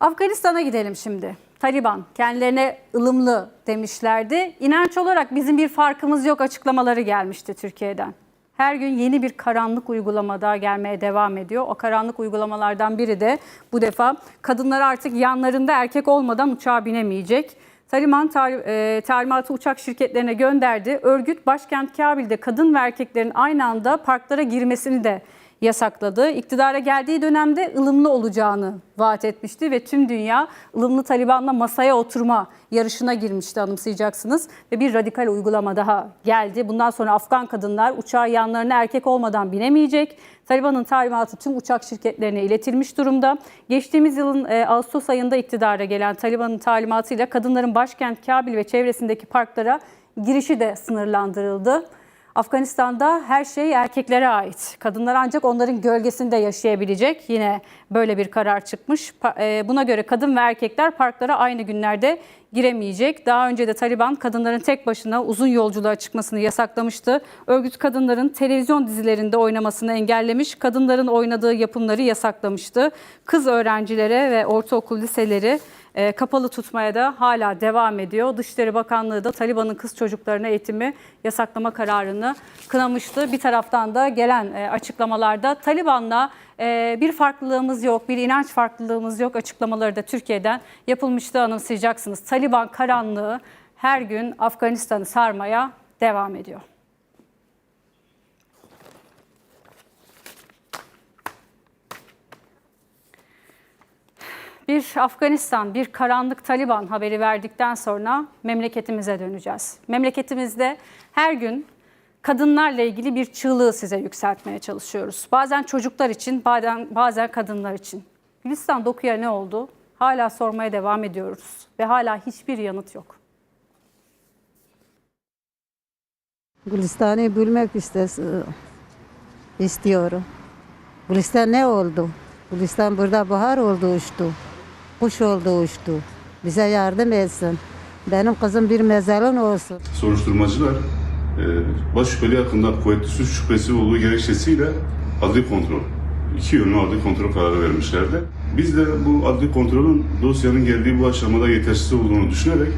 Afganistan'a gidelim şimdi. Taliban kendilerine ılımlı demişlerdi. İnanç olarak bizim bir farkımız yok açıklamaları gelmişti Türkiye'den. Her gün yeni bir karanlık uygulama daha gelmeye devam ediyor. O karanlık uygulamalardan biri de bu defa kadınlar artık yanlarında erkek olmadan uçağa binemeyecek. Taliban tar- e, talimatı uçak şirketlerine gönderdi. Örgüt başkent Kabil'de kadın ve erkeklerin aynı anda parklara girmesini de yasakladı. İktidara geldiği dönemde ılımlı olacağını vaat etmişti ve tüm dünya ılımlı Taliban'la masaya oturma yarışına girmişti anımsayacaksınız. Ve bir radikal uygulama daha geldi. Bundan sonra Afgan kadınlar uçağa yanlarına erkek olmadan binemeyecek. Taliban'ın talimatı tüm uçak şirketlerine iletilmiş durumda. Geçtiğimiz yılın e, Ağustos ayında iktidara gelen Taliban'ın talimatıyla kadınların başkent Kabil ve çevresindeki parklara girişi de sınırlandırıldı. Afganistan'da her şey erkeklere ait. Kadınlar ancak onların gölgesinde yaşayabilecek. Yine böyle bir karar çıkmış. E, Buna göre kadın ve erkekler parklara aynı günlerde giremeyecek. Daha önce de Taliban kadınların tek başına uzun yolculuğa çıkmasını yasaklamıştı. Örgüt kadınların televizyon dizilerinde oynamasını engellemiş, kadınların oynadığı yapımları yasaklamıştı. Kız öğrencilere ve ortaokul liseleri e, kapalı tutmaya da hala devam ediyor. Dışişleri Bakanlığı da Taliban'ın kız çocuklarına eğitimi yasaklama kararını kınamıştı. Bir taraftan da gelen e, açıklamalarda Taliban'la e, bir farklılığımız yok, bir inanç farklılığımız yok açıklamaları da Türkiye'den yapılmıştı anımsayacaksınız. Taliban karanlığı her gün Afganistan'ı sarmaya devam ediyor. Bir Afganistan, bir karanlık Taliban haberi verdikten sonra memleketimize döneceğiz. Memleketimizde her gün kadınlarla ilgili bir çığlığı size yükseltmeye çalışıyoruz. Bazen çocuklar için, bazen, bazen kadınlar için. Gülistan dokuya ne oldu? Hala sormaya devam ediyoruz ve hala hiçbir yanıt yok. Gülistan'ı bilmek istes- istiyorum. Gülistan ne oldu? Gülistan burada bahar oldu uçtu. Kuş oldu uçtu. Bize yardım etsin. Benim kızım bir mezarın olsun. soruşturmacılar e, baş şüpheli hakkında kuvvetli suç şüphesi olduğu gerekçesiyle adli kontrol, iki yönlü adli kontrol kararı vermişlerdi. Biz de bu adli kontrolün dosyanın geldiği bu aşamada yetersiz olduğunu düşünerek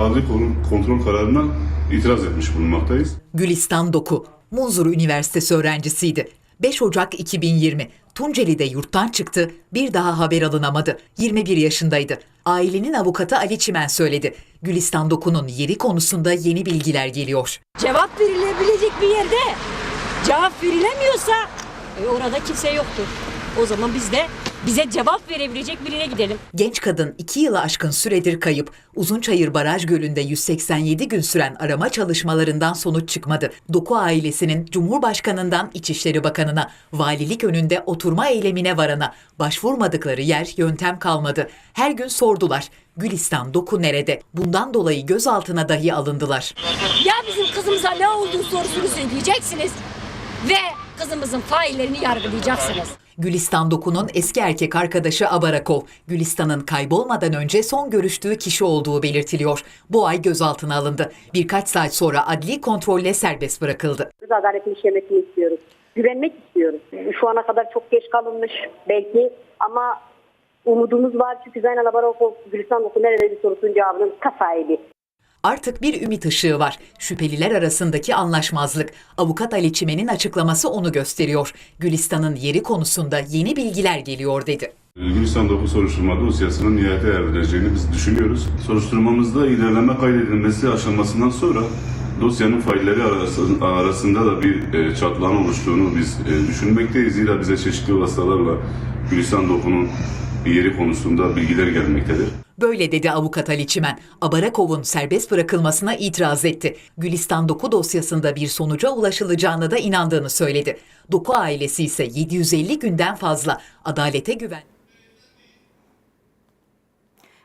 adli kon- kontrol kararına itiraz etmiş bulunmaktayız. Gülistan Doku, Munzur Üniversitesi öğrencisiydi. 5 Ocak 2020 Tunceli'de yurttan çıktı, bir daha haber alınamadı. 21 yaşındaydı. Ailenin avukatı Ali Çimen söyledi. Gülistan Doku'nun yeri konusunda yeni bilgiler geliyor. cevap verilebilecek bir yerde cevap verilemiyorsa e, orada kimse yoktur. O zaman biz de bize cevap verebilecek birine gidelim. Genç kadın 2 yılı aşkın süredir kayıp. Uzunçayır Baraj Gölü'nde 187 gün süren arama çalışmalarından sonuç çıkmadı. Doku ailesinin Cumhurbaşkanından İçişleri Bakanına, valilik önünde oturma eylemine varana başvurmadıkları yer yöntem kalmadı. Her gün sordular. Gülistan Doku nerede? Bundan dolayı gözaltına dahi alındılar. Ya bizim kızımıza ne olduğu sorusunu söyleyeceksiniz ve kızımızın faillerini yargılayacaksınız. Gülistan Doku'nun eski erkek arkadaşı Abarakov, Gülistan'ın kaybolmadan önce son görüştüğü kişi olduğu belirtiliyor. Bu ay gözaltına alındı. Birkaç saat sonra adli kontrolle serbest bırakıldı. Biz adaletin işlemesini istiyoruz. Güvenmek istiyoruz. Şu ana kadar çok geç kalınmış belki ama umudumuz var çünkü Zeynel Abarokov Gülistan Doku nerede sorusunun cevabının ta sahibi. Artık bir ümit ışığı var. Şüpheliler arasındaki anlaşmazlık. Avukat Ali Çimen'in açıklaması onu gösteriyor. Gülistan'ın yeri konusunda yeni bilgiler geliyor dedi. Gülistan Doku soruşturma dosyasının nihayete erdirileceğini biz düşünüyoruz. Soruşturmamızda ilerleme kaydedilmesi aşamasından sonra dosyanın failleri arası- arasında da bir e, çatlağın oluştuğunu biz e, düşünmekteyiz. Zira bize çeşitli vasıtalarla Gülistan Doku'nun yeri konusunda bilgiler gelmektedir. Böyle dedi avukat Ali Çimen. Abarakov'un serbest bırakılmasına itiraz etti. Gülistan Doku dosyasında bir sonuca ulaşılacağına da inandığını söyledi. Doku ailesi ise 750 günden fazla adalete güven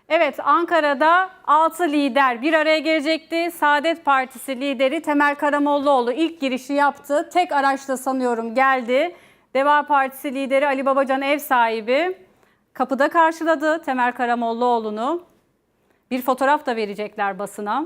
Evet Ankara'da 6 lider bir araya gelecekti. Saadet Partisi lideri Temel Karamollaoğlu ilk girişi yaptı. Tek araçla sanıyorum geldi. Deva Partisi lideri Ali Babacan ev sahibi kapıda karşıladı Temel Karamollaoğlu'nu. Bir fotoğraf da verecekler basına.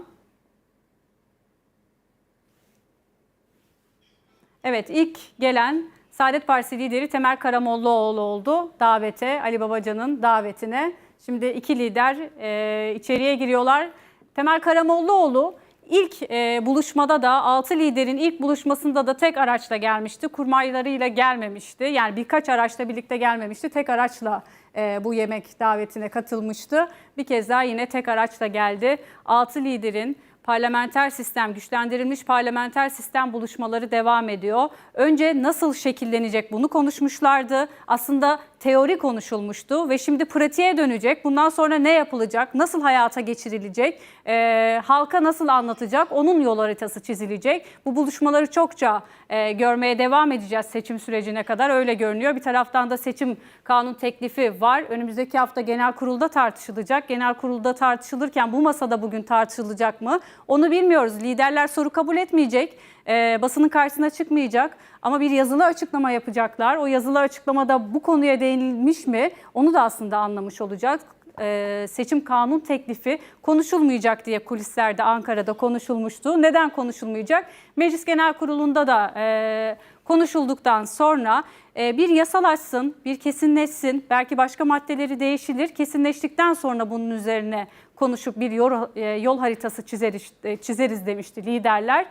Evet ilk gelen Saadet Partisi lideri Temel Karamollaoğlu oldu davete, Ali Babacan'ın davetine. Şimdi iki lider e, içeriye giriyorlar. Temel Karamollaoğlu ilk e, buluşmada da altı liderin ilk buluşmasında da tek araçla gelmişti. Kurmaylarıyla gelmemişti. Yani birkaç araçla birlikte gelmemişti. Tek araçla bu yemek davetine katılmıştı. Bir kez daha yine tek araçla geldi. Altı liderin parlamenter sistem, güçlendirilmiş parlamenter sistem buluşmaları devam ediyor. Önce nasıl şekillenecek bunu konuşmuşlardı. Aslında teori konuşulmuştu ve şimdi pratiğe dönecek. Bundan sonra ne yapılacak, nasıl hayata geçirilecek, e, halka nasıl anlatacak, onun yol haritası çizilecek. Bu buluşmaları çokça e, görmeye devam edeceğiz seçim sürecine kadar öyle görünüyor. Bir taraftan da seçim kanun teklifi var. Önümüzdeki hafta genel kurulda tartışılacak. Genel kurulda tartışılırken bu masada bugün tartışılacak mı? Onu bilmiyoruz. Liderler soru kabul etmeyecek. E, basının karşısına çıkmayacak ama bir yazılı açıklama yapacaklar. O yazılı açıklamada bu konuya değinilmiş mi? Onu da aslında anlamış olacak. E, seçim kanun teklifi konuşulmayacak diye kulislerde Ankara'da konuşulmuştu. Neden konuşulmayacak? Meclis Genel Kurulu'nda da e, konuşulduktan sonra e, bir yasalaşsın, bir kesinleşsin, belki başka maddeleri değişilir. Kesinleştikten sonra bunun üzerine konuşup bir yol, e, yol haritası çizeriz, e, çizeriz demişti liderler.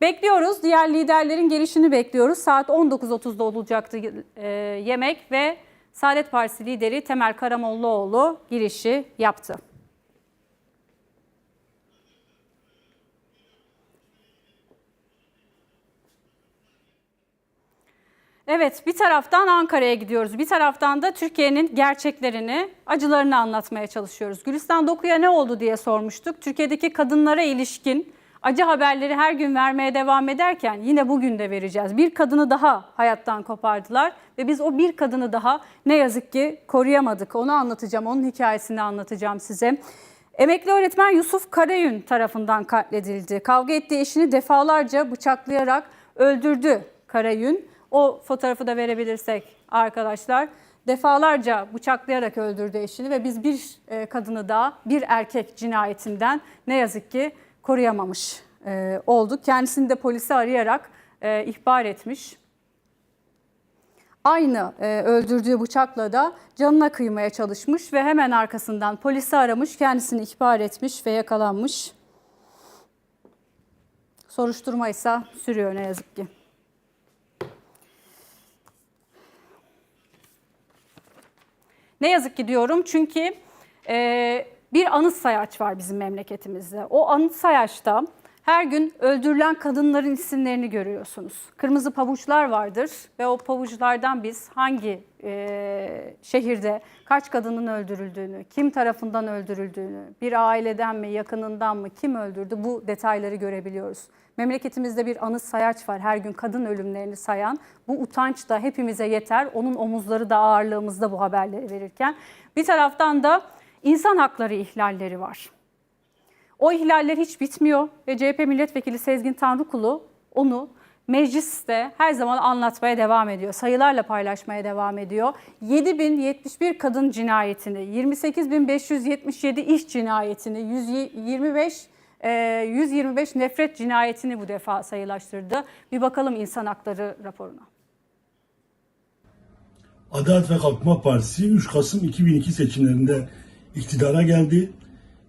Bekliyoruz. Diğer liderlerin gelişini bekliyoruz. Saat 19.30'da olacaktı e, yemek ve Saadet Partisi lideri Temel Karamollaoğlu girişi yaptı. Evet bir taraftan Ankara'ya gidiyoruz. Bir taraftan da Türkiye'nin gerçeklerini, acılarını anlatmaya çalışıyoruz. Gülistan Doku'ya ne oldu diye sormuştuk. Türkiye'deki kadınlara ilişkin acı haberleri her gün vermeye devam ederken yine bugün de vereceğiz. Bir kadını daha hayattan kopardılar ve biz o bir kadını daha ne yazık ki koruyamadık. Onu anlatacağım, onun hikayesini anlatacağım size. Emekli öğretmen Yusuf Karayün tarafından katledildi. Kavga ettiği eşini defalarca bıçaklayarak öldürdü Karayün. O fotoğrafı da verebilirsek arkadaşlar. Defalarca bıçaklayarak öldürdü eşini ve biz bir e, kadını da bir erkek cinayetinden ne yazık ki koruyamamış e, olduk. Kendisini de polisi arayarak e, ihbar etmiş. Aynı öldürdüğü bıçakla da canına kıymaya çalışmış ve hemen arkasından polisi aramış, kendisini ihbar etmiş ve yakalanmış. Soruşturma ise sürüyor ne yazık ki. Ne yazık ki diyorum çünkü e, bir anıt sayaç var bizim memleketimizde. O anıt sayaçta her gün öldürülen kadınların isimlerini görüyorsunuz. Kırmızı pabuçlar vardır ve o pabuçlardan biz hangi e, şehirde kaç kadının öldürüldüğünü, kim tarafından öldürüldüğünü, bir aileden mi, yakınından mı, kim öldürdü bu detayları görebiliyoruz. Memleketimizde bir anıt sayaç var her gün kadın ölümlerini sayan. Bu utanç da hepimize yeter. Onun omuzları da ağırlığımızda bu haberleri verirken. Bir taraftan da insan hakları ihlalleri var. O ihlaller hiç bitmiyor ve CHP milletvekili Sezgin Tanrıkulu onu mecliste her zaman anlatmaya devam ediyor. Sayılarla paylaşmaya devam ediyor. 7071 kadın cinayetini, 28577 iş cinayetini, 125 125 nefret cinayetini bu defa sayılaştırdı. Bir bakalım insan hakları raporuna. Adalet ve Kalkınma Partisi 3 Kasım 2002 seçimlerinde iktidara geldi.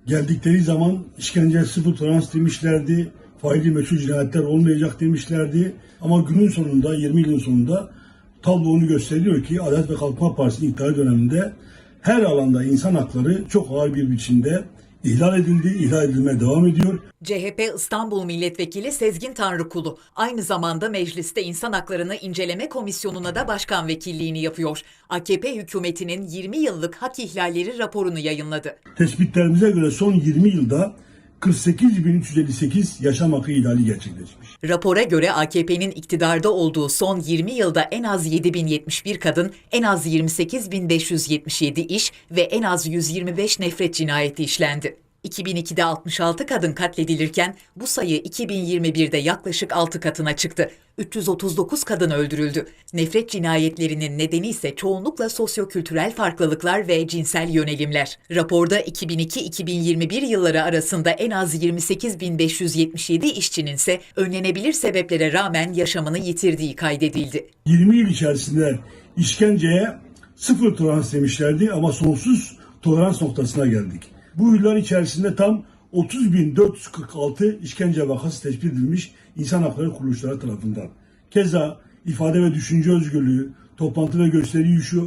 Geldikleri zaman işkence sıfır tolerans demişlerdi. Faili meçhul cinayetler olmayacak demişlerdi. Ama günün sonunda 20 yılın sonunda tablo onu gösteriyor ki Adalet ve Kalkınma Partisi'nin iktidar döneminde her alanda insan hakları çok ağır bir biçimde ihlal edildi, ihlal edilmeye devam ediyor. CHP İstanbul Milletvekili Sezgin Tanrıkulu aynı zamanda mecliste İnsan Haklarını İnceleme Komisyonu'na da başkan vekilliğini yapıyor. AKP hükümetinin 20 yıllık hak ihlalleri raporunu yayınladı. Tespitlerimize göre son 20 yılda 48.358 yaşam hakkı ihlali gerçekleşmiş. Rapora göre AKP'nin iktidarda olduğu son 20 yılda en az 7071 kadın, en az 28577 iş ve en az 125 nefret cinayeti işlendi. 2002'de 66 kadın katledilirken bu sayı 2021'de yaklaşık 6 katına çıktı. 339 kadın öldürüldü. Nefret cinayetlerinin nedeni ise çoğunlukla sosyokültürel farklılıklar ve cinsel yönelimler. Raporda 2002-2021 yılları arasında en az 28.577 işçinin ise önlenebilir sebeplere rağmen yaşamını yitirdiği kaydedildi. 20 yıl içerisinde işkenceye sıfır tolerans demişlerdi ama sonsuz tolerans noktasına geldik. Bu yıllar içerisinde tam 30.446 işkence vakası tespit edilmiş insan hakları kuruluşları tarafından. Keza ifade ve düşünce özgürlüğü, toplantı ve gösteri yürüyüşü,